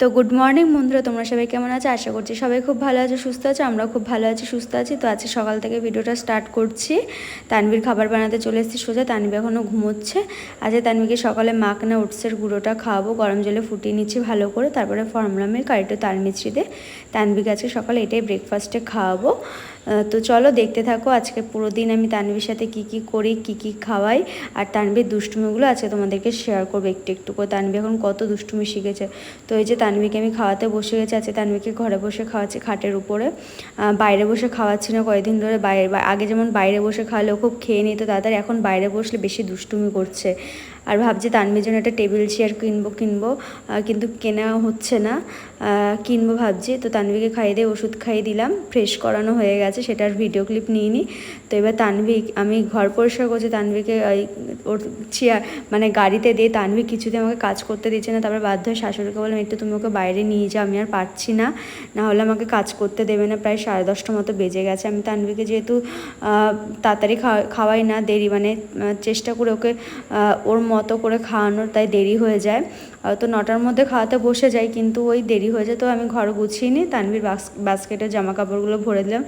তো good morning বন্ধুরা, তোমরা সবাই কেমন আছো? আশা করছি সবাই খুব ভালো আছে, সুস্থ আছো আমরা খুব ভালো আছি, সুস্থ আছি। তো আজকে সকাল থেকে ভিডিওটা স্টার্ট করছি। তানবির খাবার বানাতে চলে এসেছি সোজা তানবি এখনও ঘুমোচ্ছে। আজকে তানবিকে সকালে মাকনা ওটসের গুঁড়োটা খাওয়াবো, গরম জলে ফুটিয়ে নিচ্ছি ভালো করে, তারপরে ফর্মুলা মিল্ক আর একটু তানবিকে আজকে সকালে এটাই ব্রেকফাস্টে খাওয়াবো। তো চলো দেখতে থাকো আজকে পুরো দিন আমি তানবির সাথে কি কি করি, কি কি খাওয়াই। আর তানবির দুষ্টুমিগুলো আজকে তোমাদেরকে শেয়ার করব একটু একটু করে। তানবি এখন কত দুষ্টুমি শিখেছে। তো এই যে তানবিকে আমি খাওয়াতে বসে গেছি, আজকে তানবিকে ঘরে বসে খাওয়াচ্ছি খাটের উপরে। বাইরে বসে খাওয়াচ্ছি না কয়েকদিন ধরে বাইরে। আগে যেমন বাইরে বসে খাওয়ালেও খুব খেয়ে নিত, তাড়াতাড়ি এখন বাইরে বসলে বেশি দুষ্টুমি করছে। আর ভাবছি তানবির জন্য একটা টেবিল চেয়ার কিনবো কিনবো। কিন্তু কেনা হচ্ছে না। কিনবো ভাবছি। তো তানবিকে খাইয়ে দিয়ে ওষুধ খাইয়ে দিলাম ফ্রেশ করানো হয়ে গেছে, সেটার ভিডিও ক্লিপ নিয়ে নিই তো এবার তানভি, আমি ঘর পরিষ্কার করছি তানবিকে ওই ওর চেয়ার মানে গাড়িতে দিয়ে তানভি কিছুতে আমাকে কাজ করতে দিচ্ছে না, তারপর বাধ্য হয়ে শাশুড়িকে বললাম, একটু তুমি ওকে বাইরে নিয়ে যাও, আমি আর পারছি না। না হলে আমাকে কাজ করতে দেবে না, প্রায় সাড়ে দশটা মতো বেজে গেছে। আমি তানবিকে যেহেতু তাড়াতাড়ি খাওয়া- খাওয়াই না, দেরি মানে চেষ্টা করে ওকে ওর মতো করে খাওয়ানোর তাই দেরি হয়ে যায়। তো নটার মধ্যে খাওয়াতে বসে যাই, কিন্তু ওই দেরি হয়ে যায়, তো আমি ঘর গুছিয়ে নিই বাস বাস্কেটে জামা কাপড়গুলো ভরে দিলাম।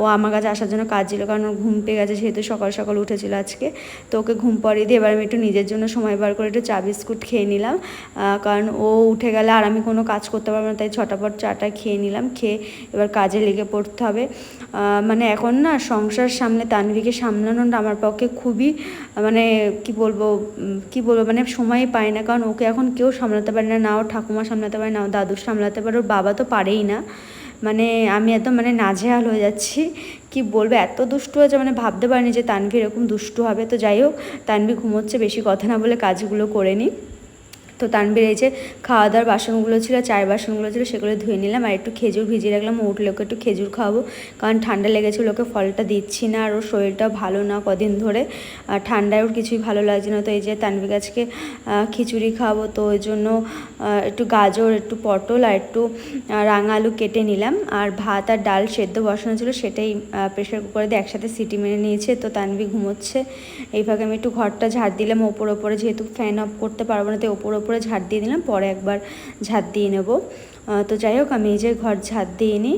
ও আমার কাছে আসার জন্য কাজ ছিল কারণ ওর ঘুম পেয়ে গেছে যেহেতু সকাল সকাল উঠেছিল আজকে। তো ওকে ঘুম পাড়িয়ে দিয়ে এবার আমি একটু নিজের জন্য সময় বার করে একটু চা বিস্কুট খেয়ে নিলাম। কারণ ও উঠে গেলে আর আমি কোনো কাজ করতে পারব না, তাই ছটা পর চাটা খেয়ে নিলাম, খেয়ে এবার কাজে লেগে পড়তে হবে। মানে এখন না সংসার সামনে তানভিকে সামলানোটা আমার পক্ষে খুবই মানে কি বলব কি বলব মানে সময় পাই না, কারণ ওকে এখন কেউ সামলাতে পারে না না ও ঠাকুমা সামলাতে পারে, না ও দাদু সামলাতে পারে, ওর বাবা তো পারেই না। মানে আমি এত মানে নাজেহাল হয়ে যাচ্ছি, কি বলব, এত দুষ্টু হয়েছে মানে ভাবতে পারিনি যে তানভি এরকম দুষ্টু হবে। তো যাই হোক তানভি ঘুমোচ্ছে, বেশি কথা না বলে কাজগুলো করে নিই। তো তানবির এই যে খাওয়া দাওয়ার বাসনগুলো ছিল, চায়ের বাসনগুলো ছিল, সেগুলো ধুয়ে নিলাম আর একটু খেজুর ভিজিয়ে রাখলাম। উঠলে ওকে একটু খেজুর খাওয়াবো, কারণ ঠান্ডা লেগেছিল ওকে ফলটা দিচ্ছি না আর ওর শরীরটাও ভালো না কদিন ধরে। আর ঠান্ডায় ওর কিছুই ভালো লাগছে না, তো এই যে তানবির গাছকে খিচুড়ি খাওয়াবো তো ওই জন্য একটু গাজর, একটু পটল আর একটু রাঙা আলু কেটে নিলাম। আর ভাত আর ডাল সেদ্ধ বসানো ছিল, সেটাই প্রেশার কুকারে দিয়ে একসাথে সিটি মেরে নিয়েছে, তো তানবি ঘুমোচ্ছে। এইভাবে আমি একটু ঘরটা ঝাড় দিলাম, ওপর ওপরে যেহেতু ফ্যান অফ করতে পারব না, তাই ওপর ওপরে ঝাড় দিয়ে দিলাম পরে একবার ঝাড় দিয়ে নেব। তো যাই হোক, আমি এই যে ঘর ঝাড় দিয়ে নিই।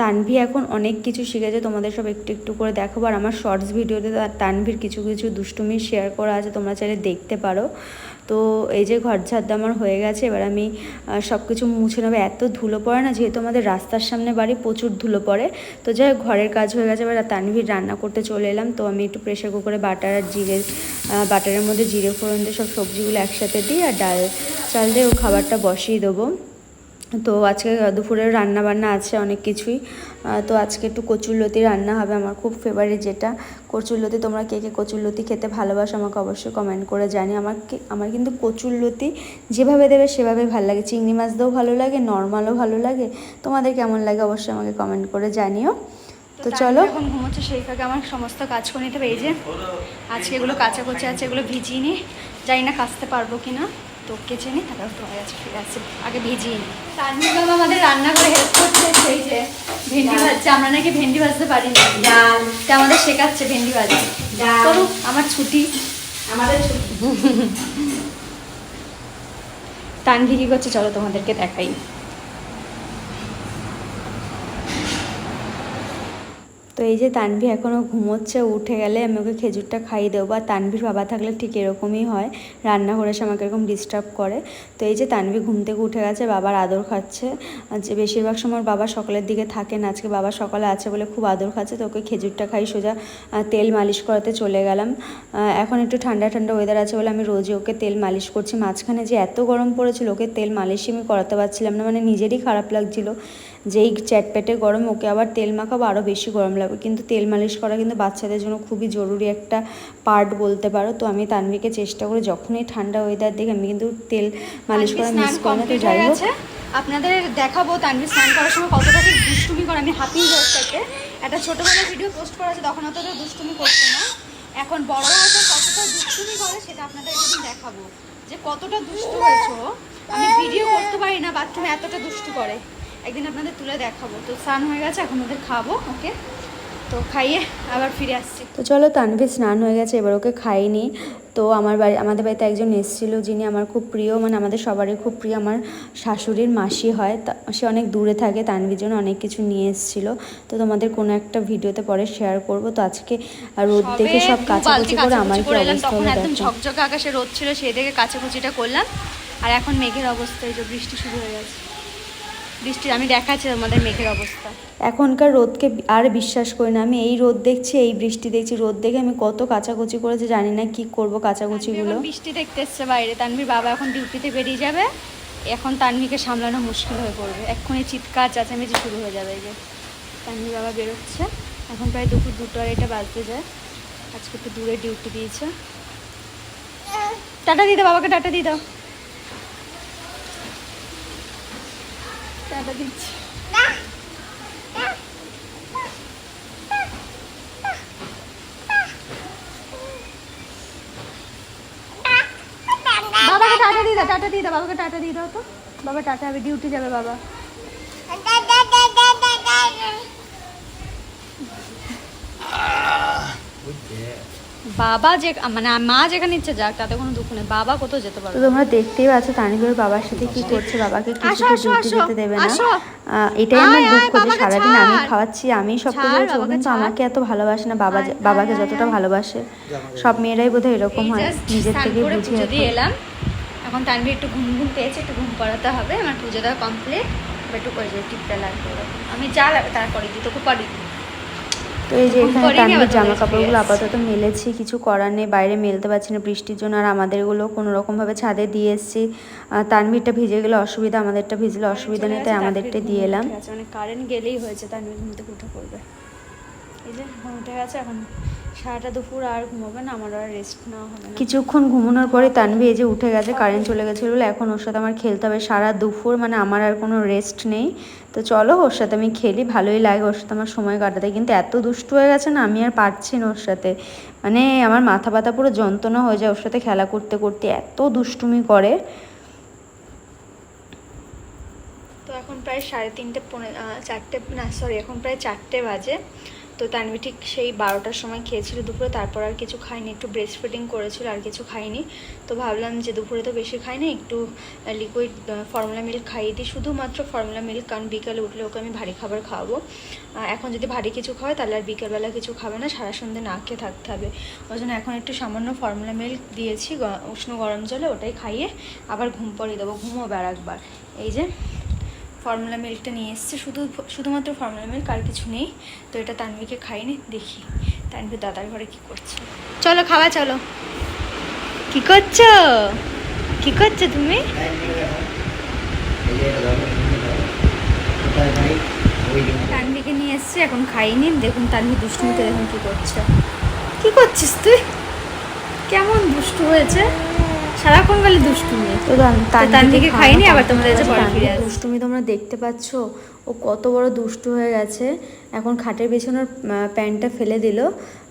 তানভি এখন অনেক কিছু শিখেছে, তোমাদের সব একটু একটু করে দেখাবো। আর আমার শর্টস ভিডিওতে তানভির কিছু কিছু দুষ্টুমি শেয়ার করা আছে, তোমরা চাইলে দেখতে পারো। তো এই যে ঘর দিয়ে আমার হয়ে গেছে, এবার আমি সব কিছু মুছে নেব। এত ধুলো পড়ে না, যেহেতু আমাদের রাস্তার সামনে বাড়ি, প্রচুর ধুলো পড়ে। তো যাই হোক, ঘরের কাজ হয়ে গেছে, এবার তানভীর রান্না করতে চলে এলাম। তো আমি একটু প্রেশার কুকারে বাটার আর জিরে বাটারের মধ্যে জিরে ফোড়ন দিয়ে সব সবজিগুলো একসাথে দিই, আর ডাল চাল দিয়ে ও খাবারটা বসিয়ে দেবো। তো আজকে দুপুরের রান্না বান্না আছে অনেক কিছুই। তো আজকে একটু কচুরলতি রান্না হবে আমার খুব ফেভারিট যেটা। কচুরলতি তোমরা কে কে কচুরলতি খেতে ভালোবাসো আমাকে অবশ্যই কমেন্ট করে জানি আমার আমার কিন্তু কচুরলতি যেভাবে দেবে সেভাবে ভালো লাগে। চিংড়ি মাছ দিয়েও ভালো লাগে নর্মালও ভালো লাগে। তোমাদের কেমন লাগে অবশ্যই আমাকে কমেন্ট করে জানিও। তো চলো। এখন ঘুমোচ্ছে সেই ফাঁকে আমার সমস্ত কাজ করে নিতে হবে। এই যে আজকে এগুলো কাঁচা কচি আছে এগুলো ভিজিয়ে নিই জানি না কাচতে পারব কি না তো কেচে নিই তারপর হয়ে আছে ফিরে আসছে আগে ভিজিয়ে নিই বাবা আমাদের রান্না করে হেল্প করছে সেই যে ভেন্ডি ভাজছে। আমরা নাকি ভেন্ডি ভাজতে পারি না। ডাল। তা আমাদের শেখাচ্ছে ভেন্ডি ভাজা। ডাল। করুক আমার ছুটি। আমাদের ছুটি। তানভি কি করছে? চলো তোমাদেরকে দেখাই। তো এই যে তানভি এখনও ঘুমোচ্ছে, উঠে গেলে আমি ওকে খেজুরটা খাইয়ে দেবো। আর তানভির বাবা থাকলে ঠিক এরকমই হয় রান্না করে এসে আমাকে এরকম ডিস্টার্ব করে। তো এই যে তানভি ঘুম থেকে উঠে গেছে, বাবার আদর খাচ্ছে। যে বেশিরভাগ সময় বাবা সকালের দিকে থাকেন আজকে বাবা সকালে আছে বলে খুব আদর খাচ্ছে। তো ওকে খেজুরটা খাই, সোজা তেল মালিশ করাতে চলে গেলাম। এখন একটু ঠান্ডা ঠান্ডা ওয়েদার আছে বলে আমি রোজই ওকে তেল মালিশ করছি। মাঝখানে যে এত গরম পড়েছিল, ওকে তেল মালিশই আমি করাতে পারছিলাম না মানে নিজেরই খারাপ লাগছিল। যেই চ্যাটপ্যাটে গরম ওকে আবার তেল মাখাবো আরও বেশি গরম লাগবে। কিন্তু তেল মালিশ করা কিন্তু বাচ্চাদের জন্য খুবই জরুরি একটা পার্ট বলতে পারো। তো আমি তানভিকে চেষ্টা করি যখনই ঠান্ডা ওয়েদার দেখে আমি কিন্তু তেল মালিশ করা মিস করি না তো যাই হোক আপনাদের দেখাবো তানভি স্নান করার সময় কতটা ঠিক দুষ্টুমি করে। আমি হাতিয়ে যাচ্ছি একটা ছোটোবেলার ভিডিও পোস্ট করা আছে তখন অতটা দুষ্টুমি করছে না। এখন বড় হয়েছে কতটা দুষ্টুমি করে সেটা আপনাদের একদিন দেখাবো। যে কতটা দুষ্টু হয়েছে। আমি ভিডিও করতে পারি না বাথরুমে এতটা দুষ্টু করে। একদিন আপনাদের তুলে দেখাবো। তো স্নান হয়ে গেছে এখন ওদের খাব ওকে? তো খাইয়ে আবার ফিরে আসছি। তো চলো তানভি স্নান হয়ে গেছে এবার ওকে খাইনি তো আমার বাড়ি আমাদের বাড়িতে একজন এসেছিল যিনি আমার খুব প্রিয় মানে আমাদের সবারই খুব প্রিয় আমার শাশুড়ির মাসি হয়। তা সে অনেক দূরে থাকে তানবির জন্য অনেক কিছু নিয়ে এসেছিল। তো তোমাদের কোনো একটা ভিডিওতে পরে শেয়ার করব। তো আজকে আর রোদ দেখে সব কাচাকুচি করে আমার কি অবস্থা তখন একদম ঝকঝকে আকাশে রোদ ছিল সেই দেখে কাচাকুচিটা করলাম। আর এখন মেঘের অবস্থা এই যে বৃষ্টি শুরু হয়ে গেছে। বৃষ্টি আমি দেখাচ্ছি আমাদের মেঘের অবস্থা। এখনকার রোদকে আর বিশ্বাস করি না। আমি এই রোদ দেখছি এই বৃষ্টি দেখছি রোদ দেখে আমি কত কাচাকুচি করেছি জানি না কি করব কাচাকুচিগুলো। বৃষ্টি দেখতে এসছে বাইরে। তানভীর বাবা এখন ডিউটিতে বেরিয়ে যাবে। এখন তানভীকে সামলানো মুশকিল হয়ে পড়বে। এক্ষুনি চিৎকার চেঁচামেচি শুরু হয়ে যাবে এই যে। তানভীর বাবা বেরোচ্ছে। এখন প্রায় দুপুর দুটো আড়াইটা বাজতে যায়। আজকে একটু দূরে ডিউটি দিয়েছে। টাটা দিয়ে দাও বাবাকে টাটা দিয়ে দাও টাটা দিচ্ছি। বাবাকে টাটা দিয়ে দাও, টাটা দিয়ে দাও, বাবাকে টাটা দিয়ে দাও তো। বাবা, টাটা হবে ডিউটি যাবে বাবা। বাবা যে মানে মা যেখানে ইচ্ছে যাক তাতে কোনো দুঃখ নেই। বাবা কোথাও যেতে পারবে তোমরা দেখতেই পাচ্ছ বাবার সাথে কি করছে বাবাকে কিছু ডিউটি যেতে দেবে না। এটাই আমার দুঃখ যে সারাদিন আমি খাওয়াচ্ছি আমি সব কিছু ও কিন্তু আমাকে এত ভালোবাসে না বাবা বাবাকে যতটা। ভালোবাসে সব মেয়েরাই বোধহয় এরকম হয় নিজের থেকে বুঝে এলাম। এখন তানভীর একটু ঘুম ঘুম পেয়েছে একটু ঘুম পড়াতে হবে আমার পুজো দেওয়া কমপ্লিট একটু করে টিপটা লাগবে আমি যা লাগবে তারপরে দিই তোকে পারি তো এই যে এখানে জামা কাপড়গুলো আপাতত মেলেছি কিছু করার নেই বাইরে মেলতে পারছি না বৃষ্টির জন্য আর আমাদেরগুলো কোনো রকমভাবে ছাদে দিয়ে এসেছি। তানভিরটা ভিজে গেলে অসুবিধা আমাদেরটা ভিজলে অসুবিধা নেই তাই আমাদেরটা দিয়ে এলাম। মানে কারেন্ট গেলেই হয়েছে তানভির মধ্যে উঠে পড়বে। এই যে উঠে গেছে এখন সারাটা দুপুর আর ঘুমাবে না আমার আর রেস্ট নেওয়া হবে কিছুক্ষণ ঘুমানোর পরে তানভি এই যে উঠে গেছে কারেন্ট চলে গেছিল বলে এখন ওর সাথে আমার খেলতে হবে। সারা দুপুর মানে আমার আর কোনো রেস্ট নেই। তো চলো ওর সাথে আমি খেলি ভালোই লাগে ওর সাথে আমার সময় কাটাতে। কিন্তু এত দুষ্টু হয়ে গেছে না আমি আর পারছি না ওর সাথে। মানে আমার মাথা ব্যথা পুরো যন্ত্রণা হয়ে যায় ওর সাথে খেলা করতে করতে এত দুষ্টুমি করে। তো এখন প্রায় সাড়ে তিনটে পৌনে আহ, চারটে না সরি এখন প্রায় চারটে বাজে। তো তানভি ঠিক সেই বারোটার সময় খেয়েছিল দুপুরে, তারপর আর কিছু খাইনি একটু ব্রেস্ট ফিডিং করেছিল, আর কিছু খাইনি তো ভাবলাম যে দুপুরে তো বেশি খাইনি একটু লিকুইড ফর্মুলা মিল্ক খাইয়ে দিই। শুধুমাত্র ফর্মুলা মিল্ক কারণ বিকালে উঠলে ওকে আমি ভারী খাবার খাওয়াবো। এখন যদি ভারী কিছু খাওয়াই তাহলে আর বিকেলবেলা কিছু খাবে না, সারা সন্ধ্যে না খেয়ে থাকতে হবে। ওই জন্য এখন একটু সামান্য ফর্মুলা মিল্ক দিয়েছি উষ্ণ গরম জলে ওটাই খাইয়ে আবার ঘুম পড়িয়ে দেবো, ঘুমোবে আর একবার। এই যে ফর্মুলা মিল্কটা নিয়ে এসছে। শুধু শুধুমাত্র ফর্মুলা মিল্ক আর কিছু নেই। তো এটা তানভিকে খাইনি দেখি তানভি দাদার ঘরে কি করছে। চলো, খাওয়া চলো। কি করছ? কি করছ তুমি? তানভিকে নিয়ে এসছে, এখন খাইনি দেখুন তানভি দুষ্টুমিতে দেখুন কি করছে। কি করছিস তুই? কেমন দুষ্টু হয়েছে? সারাক্ষণ খালি দুষ্টুমি। তো তানভীকে তানভীকে খাইনি, আবার তোমাদের কাছে। পরে ফিরে। দুষ্টুমি তোমরা দেখতে পাচ্ছ ও কত বড় দুষ্টু হয়ে গেছে। এখন খাটের পেছনের প্যান্টটা ফেলে দিল।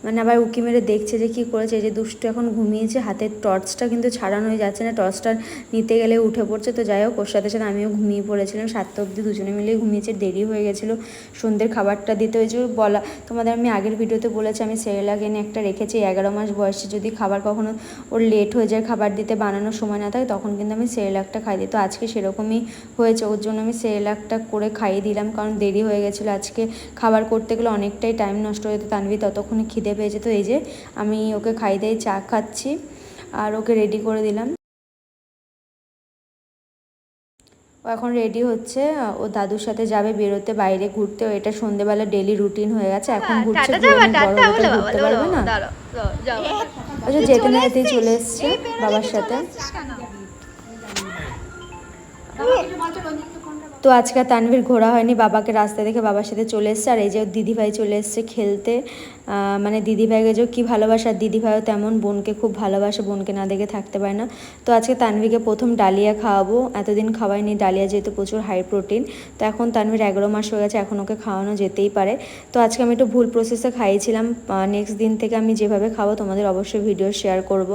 মানে আবার উকি মেরে দেখছে যে কি করেছে যে দুষ্টু এখন ঘুমিয়েছে হাতের টর্চটা কিন্তু ছাড়ানো হয়ে যাচ্ছে না টর্চটা নিতে গেলে উঠে পড়ছে। তো যাই হোক ওর সাথে সাথে আমিও ঘুমিয়ে পড়েছিলাম। সাতটা অবধি দুজনে মিলে ঘুমিয়েছে দেরি হয়ে গেছিল। সন্ধ্যের খাবারটা দিতে হয়েছে বলা তোমাদের আমি আগের ভিডিওতে বলেছি আমি সেরেলাক এনে একটা রেখেছি এগারো মাস বয়সে। যদি খাবার কখনো ওর লেট হয়ে যায় খাবার দিতে বানানোর সময় না থাকে তখন কিন্তু আমি সেরেলাকটা খাই দিই। তো আজকে সেরকমই হয়েছে ওর জন্য আমি সেরেলাকটা করে খাইয়ে দিলাম কারণ দেরি হয়ে গেছিল। আজকে খাবার করতে গেলে অনেকটাই টাইম নষ্ট হয়ে যেত তানভি ততক্ষণে খিদে পেয়ে যেত। এই যে আমি ওকে খাই দিয়ে চা খাচ্ছি আর ওকে রেডি করে দিলাম। ও এখন রেডি হচ্ছে ও দাদুর সাথে যাবে বেরোতে বাইরে ঘুরতে। ও এটা সন্ধেবেলা ডেলি রুটিন হয়ে গেছে এখন ঘুরছে টাটা ঘুরে যাবা অনেক বড় টাটা হলে তো বলো ঘুরতে পারবে না? যে যেতে না যেতেই চলে এসছে বাবার সাথে। তো আজকে তানভীর ঘোরা হয়নি, বাবাকে রাস্তা দেখে বাবার সাথে চলে এসছে, আর এই যে দিদিভাই চলে এসছে খেলতে। মানে দিদিভাইকে যে কী ভালোবাসে আর দিদিভাইও তেমন বোনকে খুব ভালোবাসে, বোনকে না দেখে থাকতে পারে না। তো আজকে তানভীরকে প্রথম ডালিয়া খাওয়াবো, এতদিন খাওয়াইনি, ডালিয়া যেহেতু প্রচুর হাই প্রোটিন তো এখন তানভীর এগারো মাস হয়ে গেছে, এখন ওকে খাওয়ানো যেতেই পারে। তো আজকে আমি একটু ভুল প্রসেসে খাইয়েছিলাম নেক্সট দিন থেকে আমি যেভাবে খাব তোমাদের অবশ্যই ভিডিও শেয়ার করব।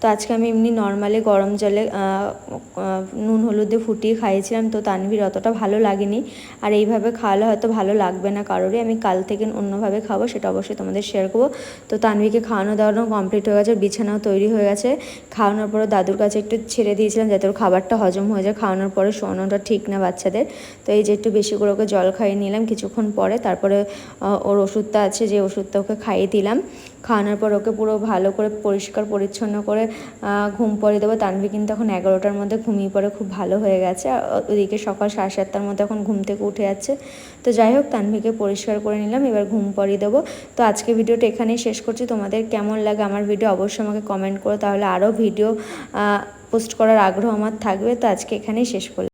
তো আজকে আমি এমনি নর্মালি গরম জলে নুন হলুদ ফুটিয়ে খাইয়েছিলাম, তো তানভীর অতটা ভালো লাগেনি। আর এইভাবে খাওয়ালে হয়তো ভালো লাগবে না কারোরই। আমি কাল থেকে অন্যভাবে খাব, সেটা অবশ্যই তোমাদের শেয়ার করব। তো তানভিকে খাওয়ানো দাওয়ানো কমপ্লিট হয়ে গেছে, বিছানাও তৈরি হয়ে গেছে। খাওয়ানোর পরে দাদুর কাছে একটু ছেড়ে দিয়েছিলাম যাতে ওর খাবারটা হজম হয়ে যায়। খাওয়ানোর পরে শোয়ানোটা ঠিক না বাচ্চাদের। তো এই যে একটু বেশি করে ওকে জল খাইয়ে নিলাম কিছুক্ষণ পরে। তারপরে ওর ওষুধটা আছে, যে ওষুধটা ওকে খাইয়ে দিলাম। খাওয়ানোর পর ওকে পুরো ভালো করে পরিষ্কার, পরিচ্ছন্ন করে ঘুম পড়ে দেবো। তানভি কিন্তু এখন এগারোটার মধ্যে ঘুমিয়ে পড়ে, খুব ভালো হয়ে গেছে। ওদিকে সকাল সাড়ে সাতটার মধ্যে এখন ঘুম থেকে উঠে যাচ্ছে। তো যাই হোক, তানভিকে পরিষ্কার করে নিলাম, এবার ঘুম পড়িয়ে দেবো। তো আজকে ভিডিওটা এখানেই শেষ করছি। তোমাদের কেমন লাগে আমার ভিডিও অবশ্যই আমাকে কমেন্ট করো, তাহলে আরও ভিডিও পোস্ট করার আগ্রহ আমার থাকবে। তো আজকে এখানেই শেষ করলাম।